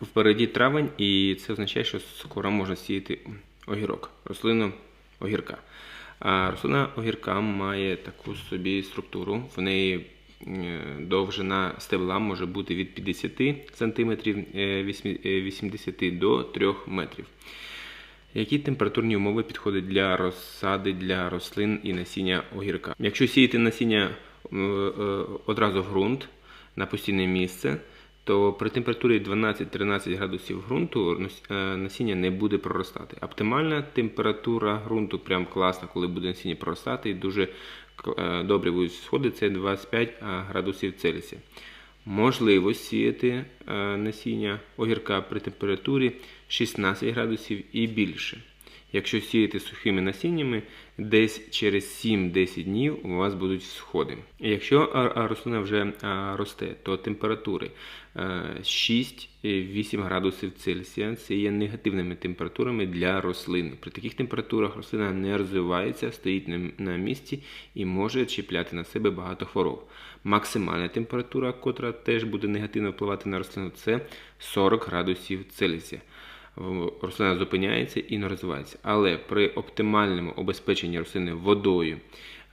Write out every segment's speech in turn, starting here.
Впереді травень, і це означає, що скоро можна сіяти огірок, рослину огірка. А рослина огірка має таку собі структуру. В неї е, довжина стебла може бути від 50 см 80 до 3 метрів. Які температурні умови підходять для розсади для рослин і насіння огірка? Якщо сіяти насіння е, е, одразу в ґрунт на постійне місце, то при температурі 12-13 градусів ґрунту е, насіння не буде проростати. Оптимальна температура ґрунту прям класна, коли буде насіння проростати і дуже е, добре будуть сходи, це 25 градусів Цельсія. Можливо сіяти е, насіння огірка при температурі 16 градусів і більше. Якщо сіяти сухими насіннями, десь через 7-10 днів у вас будуть сходи. Якщо рослина вже росте, то температури е, 6-8 градусів Цельсія це є негативними температурами для рослини. При таких температурах рослина не розвивається, стоїть на, місці і може чіпляти на себе багато хвороб. Максимальна температура, котра теж буде негативно впливати на рослину, це 40 градусів Цельсія рослина зупиняється і не розвивається. Але при оптимальному обезпеченні рослини водою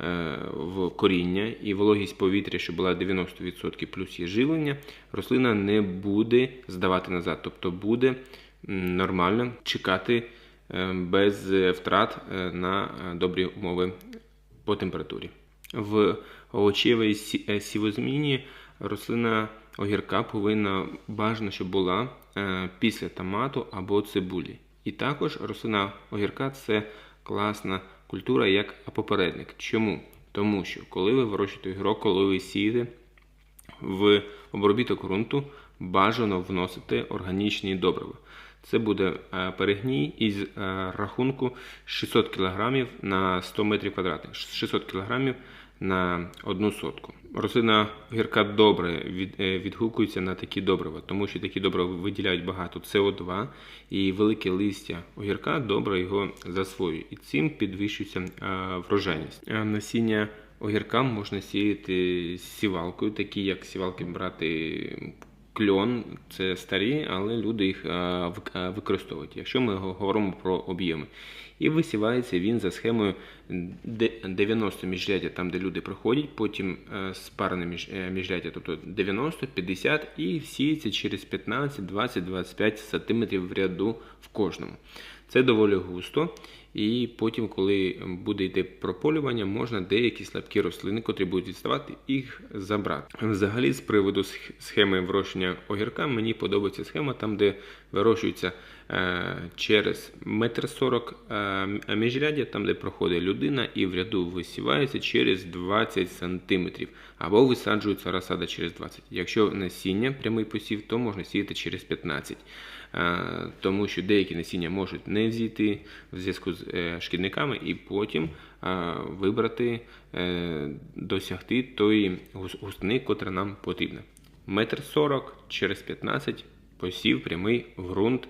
е, в коріння і вологість повітря, що була 90% плюс є живлення, рослина не буде здавати назад, тобто буде нормально чекати е, без втрат е, на добрі умови по температурі. В овочевій сівозміні рослина огірка повинна бажано, щоб була е, після томату або цибулі. І також рослина огірка це класна культура як попередник. Чому? Тому що коли ви вирощуєте огірок, коли ви сієте в обробіток ґрунту, бажано вносити органічні добрива. Це буде е, перегній із е, рахунку 600 кг на 100 метрів квадратних. 600 кг на одну сотку. Рослина гірка добре е, відгукується на такі добрива, тому що такі добрива виділяють багато СО2, і велике листя огірка добре його засвоює. І цим підвищується е, врожайність. Е, Насіння огірка можна сіяти сівалкою, такі як сівалки брати кльон, це старі, але люди їх е, е, використовують, якщо ми говоримо про об'єми. І висівається він за схемою 90 міжряддя, там де люди проходять, потім е, спарене е, міжряддя, тобто 90, 50 і сіється через 15, 20, 25 сантиметрів в ряду в кожному. Це доволі густо. І потім, коли буде йти прополювання, можна деякі слабкі рослини, котрі будуть відставати, їх забрати. Взагалі, з приводу схеми вирощення огірка, мені подобається схема там, де вирощується е, через метр сорок е, міжряддя, там де проходить людина, і в ряду висівається через 20 сантиметрів, або висаджується розсада через 20. Якщо насіння прямий посів, то можна сіяти через 15. Е, тому що деякі насіння можуть не взійти в зв'язку з е, шкідниками, і потім е, вибрати, досягти тої густини, котра нам потрібна. Метр сорок через 15 посів прямий в ґрунт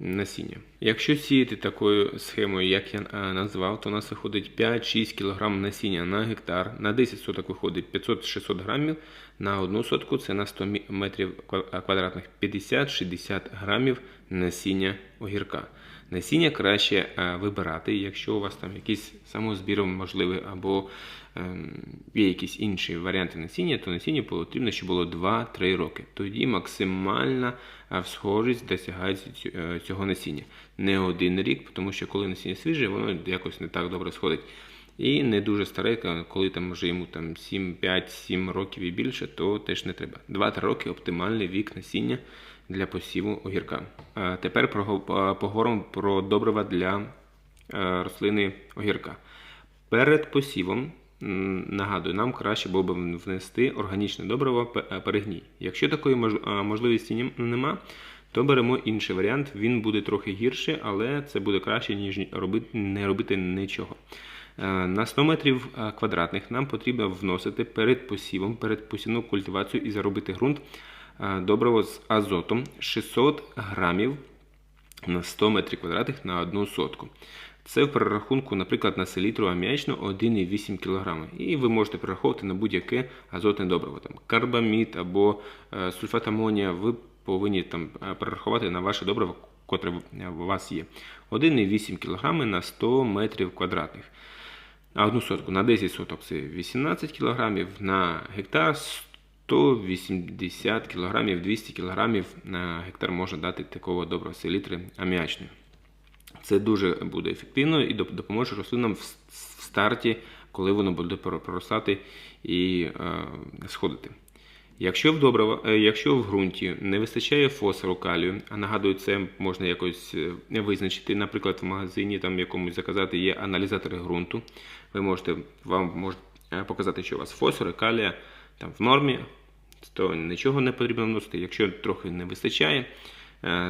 насіння. Якщо сіяти такою схемою, як я е, назвав, то у нас виходить 5-6 кг насіння на гектар. На 10 соток виходить 500-600 грамів. На одну сотку це на 100 мі- метрів квадратних 50-60 грамів насіння огірка. Насіння краще е, вибирати, якщо у вас там якийсь самозбір можливий або ем, є якісь інші варіанти насіння, то насіння потрібно, щоб було 2-3 роки. Тоді максимальна е, схожість досягається е, цього насіння. Не один рік, тому що коли насіння свіже, воно якось не так добре сходить. І не дуже старе, коли там вже йому там 7, 5, 7 років і більше, то теж не треба. 2-3 роки оптимальний вік насіння для посіву огірка. А тепер поговоримо про добрива для е, рослини огірка. Перед посівом, нагадую, нам краще було б внести органічне добриво е, перегній. Якщо такої можливості нема, то беремо інший варіант. Він буде трохи гірше, але це буде краще, ніж не робити нічого. Е, На 100 метрів е, квадратних нам потрібно вносити перед посівом, перед посівну культивацію і заробити ґрунт е, добриво з азотом 600 грамів на 100 метрів квадратних на одну сотку. Це в перерахунку, наприклад, на селітру аміачну 1,8 кг. І ви можете перераховувати на будь-яке азотне добриво, там карбамід або е, сульфат амонія. Ви повинні там е, перерахувати на ваше добриво, котре у вас є. 1,8 кг на 100 метрів квадратних. А одну сотку на 10 соток це 18 кг, на гектар 180 кг, 200 кг на гектар можна дати такого доброго селітри аміачної. Це дуже буде ефективно і допоможе рослинам в старті, коли воно буде проростати і е, сходити. Якщо в добрива, е, якщо в ґрунті не вистачає фосфору калію, а нагадую, це можна якось е, визначити. Наприклад, в магазині там якомусь заказати є аналізатори ґрунту. Ви можете вам можуть показати, що у вас фосфор і калія там в нормі, то нічого не потрібно вносити. Якщо трохи не вистачає,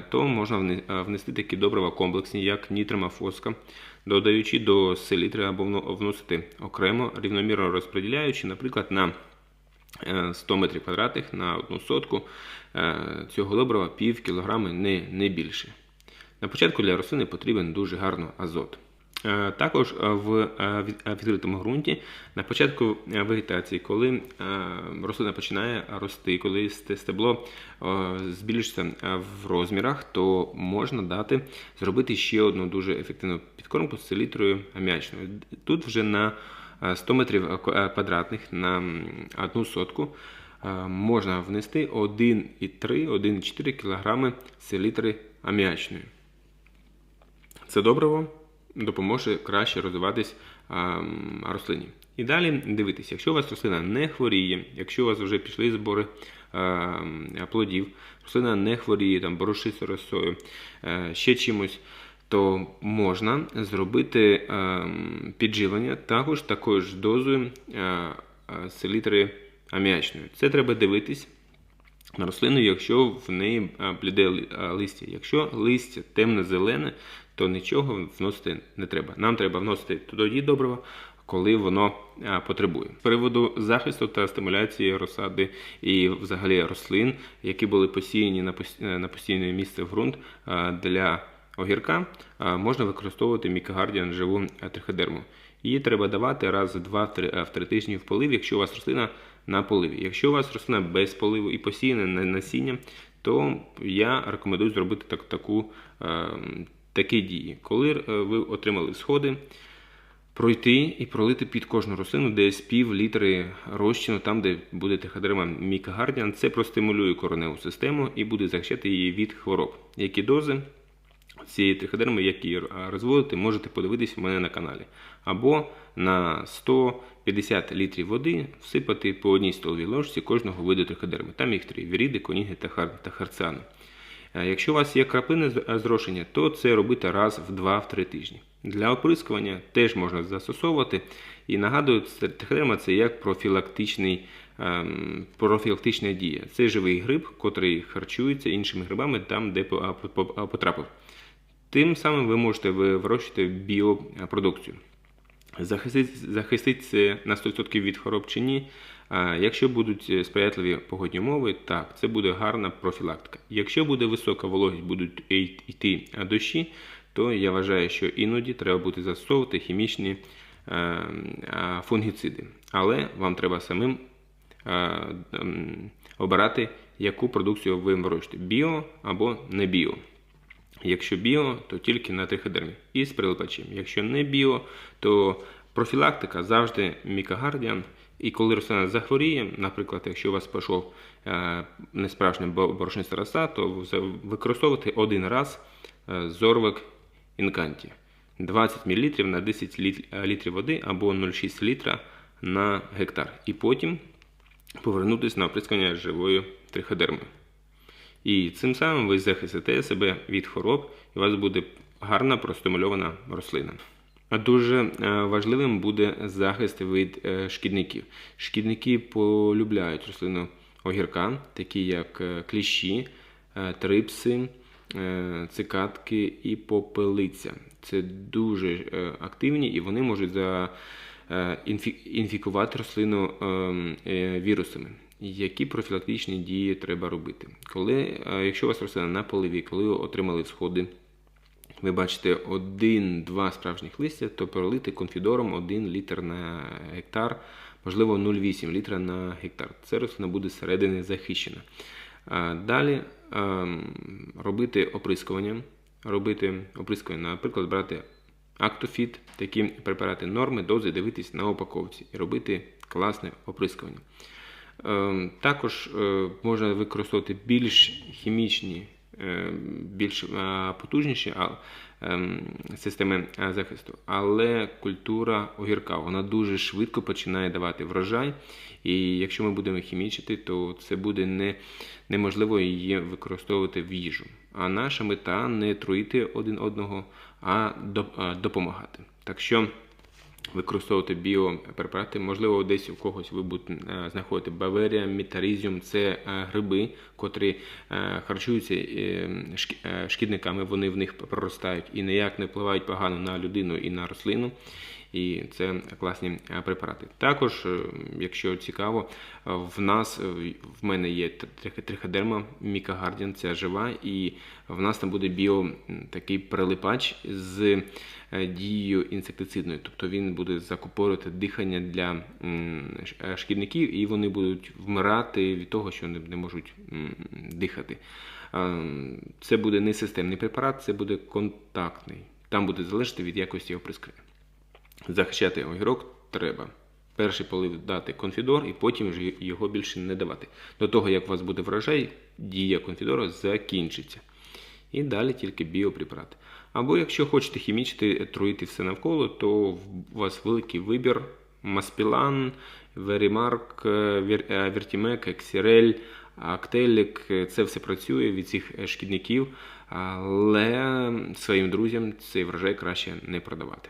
то можна е, внести такі добрива комплексні, як нітромафоска, додаючи до селітри або вносити окремо, рівномірно розподіляючи, наприклад, на е, 100 метрів квадратних на одну сотку е, цього добрива пів кілограми, не, не більше. На початку для рослини потрібен дуже гарно азот. Е, Також е, в е, від- відкритому ґрунті на початку вегетації, коли рослина починає рости, коли стебло збільшиться в розмірах, то можна дати зробити ще одну дуже ефективну підкормку з селітрою аміачною. Тут вже на е, 100 метрів квадратних на одну сотку можна внести 1,3-1,4 кг селітри аміачної. Це добриво допоможе краще розвиватись рослині. І далі дивитися, якщо у вас рослина не хворіє, якщо у вас вже пішли збори плодів, рослина не хворіє, там борошиться росою, е, ще чимось, то можна зробити підживлення також такою ж дозою селітри аміачної. Це треба дивитись на рослину, якщо в неї бліде листя. Якщо листя темно-зелене, то нічого вносити не треба. Нам треба вносити тоді добрива, коли воно потребує. З приводу захисту та стимуляції розсади і взагалі рослин, які були посіяні на е, постійне місце в ґрунт для огірка, можна використовувати мікагардіан живу е, триходерму. Її треба давати раз в 2-3 в три тижні в полив, якщо у вас рослина на поливі. Якщо у вас рослина без поливу і посіяна на насіння, то я рекомендую зробити так, таку, е, такі дії. Коли е, ви отримали всходи, пройти і пролити під кожну рослину десь пів літри розчину, там, де буде тиходерма мікагардіан. Це простимулює кореневу систему і буде захищати її від хвороб. Які дози цієї триходерми, які е, розводити, можете подивитись у мене на каналі. Або на 150 літрів води всипати по одній столовій ложці кожного виду триходерми. Там їх три: віріди, коніги та харціани. Якщо у вас є краплини е, зрошення, то це робити раз в 2-3 тижні. Для оприскування теж можна застосовувати. І нагадую, триходерма це як профілактичний, ем, профілактична дія. Це живий гриб, котрий харчується іншими грибами там, де потрапив. Тим самим ви можете ви- вирощувати біопродукцію. Захистить, захистить на 100% від хвороб чи ні. Якщо будуть е, сприятливі погодні умови, так, це буде гарна профілактика. Якщо буде висока вологість, будуть йти дощі, то я вважаю, що іноді треба буде застосовувати хімічні е, фунгіциди. Але вам треба самим обирати, яку продукцію ви вирощуєте біо або не біо. Якщо біо, то тільки на триходермі і з прилипачем. Якщо не біо, то профілактика завжди мікагардіан. І коли рослина захворіє, наприклад, якщо у вас пішов е, несправжня бо- роса, то використовувати один раз е, зорвик інканті. 20 мл на 10 е, літрів води або 0,6 літра на гектар. І потім повернутися на оприскування живою триходермою. І цим самим ви захистите себе від хвороб, і у вас буде гарна простимульована рослина. Дуже е, важливим буде захист від е, шкідників. Шкідники полюбляють рослину огірка, такі як е, кліщі, трипси, цикатки і попелиця. Це дуже активні і вони можуть інфікувати рослину ем, вірусами. Які профілактичні дії треба робити? Коли, е, якщо у вас рослина на поливі, коли ви отримали всходи, ви бачите один-два справжніх листя, то пролити конфідором 1 літр на гектар, можливо 0,8 літра на гектар. Це рослина буде зсередини захищена. Е, Далі ем, робити оприскування. Робити оприскування, наприклад, брати Актофіт, такі препарати норми, дози, дивитись на упаковці і робити класне оприскування. Ем, Також е, можна використовувати більш хімічні, е, більш е, потужніші ем, системи захисту, але культура огірка вона дуже швидко починає давати врожай. І якщо ми будемо хімічити, то це буде не, неможливо її використовувати в їжу. А наша мета не труїти один одного, а допомагати. Так що використовувати біопрепарати. Можливо, десь у когось ви будете е, знаходити баверія, мітарізіум це е, гриби, котрі е, харчуються шкідниками, вони в них проростають і ніяк не впливають погано на людину і на рослину. І це класні е, препарати. Також, е, якщо цікаво, е, в нас в мене є трих- триходерма мікагардіан, це жива, і в нас там буде біо такий прилипач з дією інсектицидною. Тобто він буде закупорювати дихання для шкідників, і вони будуть вмирати від того, що не, не можуть дихати. Це буде не системний препарат, це буде контактний. Там буде залежати від якості його оприскування. Захищати огірок треба. Перший полив дати конфідор і потім вже його більше не давати. До того, як у вас буде врожай, дія конфідора закінчиться. І далі тільки біопрепарати. Або якщо хочете хімічити, труїти все навколо, то у вас великий вибір: Маспілан, Верімарк, Вертімек, Ексірель, Актелік. Це все працює від цих е, шкідників, але своїм друзям цей врожай краще не продавати.